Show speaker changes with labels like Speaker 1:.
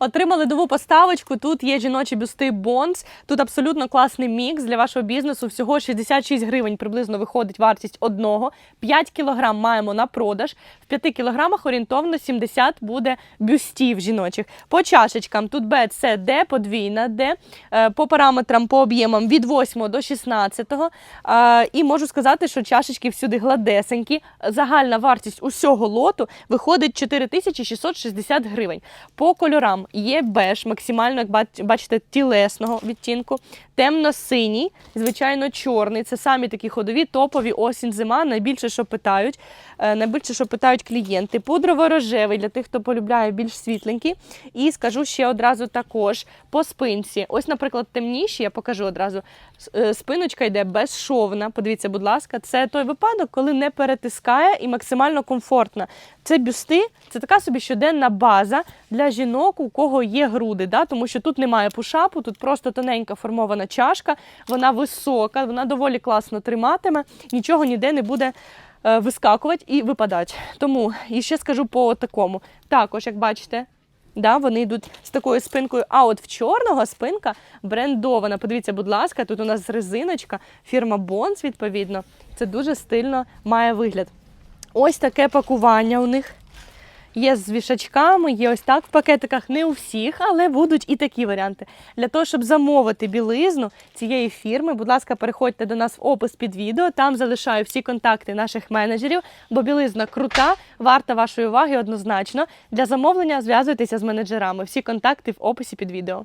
Speaker 1: Отримали нову поставочку. Тут є жіночі бюсти Bonds. Тут абсолютно класний мікс для вашого бізнесу. Всього 66 гривень приблизно виходить вартість одного. 5 кілограм маємо на продаж. В 5 кілограмах орієнтовно 70 буде бюстів жіночих. По чашечкам тут Б, С, Д, подвійна Д. Е, По параметрам, по об'ємам від 8 до 16. Е, І можу сказати, що чашечки всюди гладесенькі. Загальна вартість усього лоту виходить 4660 гривень. По кольорам є беж, максимально, як бачите, тілесного відтінку, темно-синій, звичайно, чорний. Це самі такі ходові, топові осінь, зима. Найбільше, що питають, е, найбільше, що питають клієнти. Пудрово-рожевий для тих, хто полюбляє більш світленький. І скажу ще одразу також по спинці. Ось, наприклад, темніші, я покажу одразу. Е, Спиночка йде безшовна. Подивіться, будь ласка, це той випадок, коли не перетискає і максимально комфортна. Це бюсти, це така собі щоденна база для жінок, у кого є груди, да? тому що тут немає пушапу, тут просто тоненька формована чашка, вона висока, вона доволі класно триматиме, нічого ніде не буде е, вискакувати і випадати. Тому і ще скажу по такому. Також, як бачите, Да, вони йдуть з такою спинкою. А от в чорного спинка брендована. Подивіться, будь ласка, тут у нас резиночка, фірма Bonds, відповідно. Це дуже стильно має вигляд. Ось таке пакування у них. Є з вішачками, є ось так в пакетиках. Не у всіх, але будуть і такі варіанти. Для того, щоб замовити білизну цієї фірми, будь ласка, переходьте до нас в опис під відео. Там залишаю всі контакти наших менеджерів, бо білизна крута, варта вашої уваги однозначно. Для замовлення зв'язуйтеся з менеджерами. Всі контакти в описі під відео.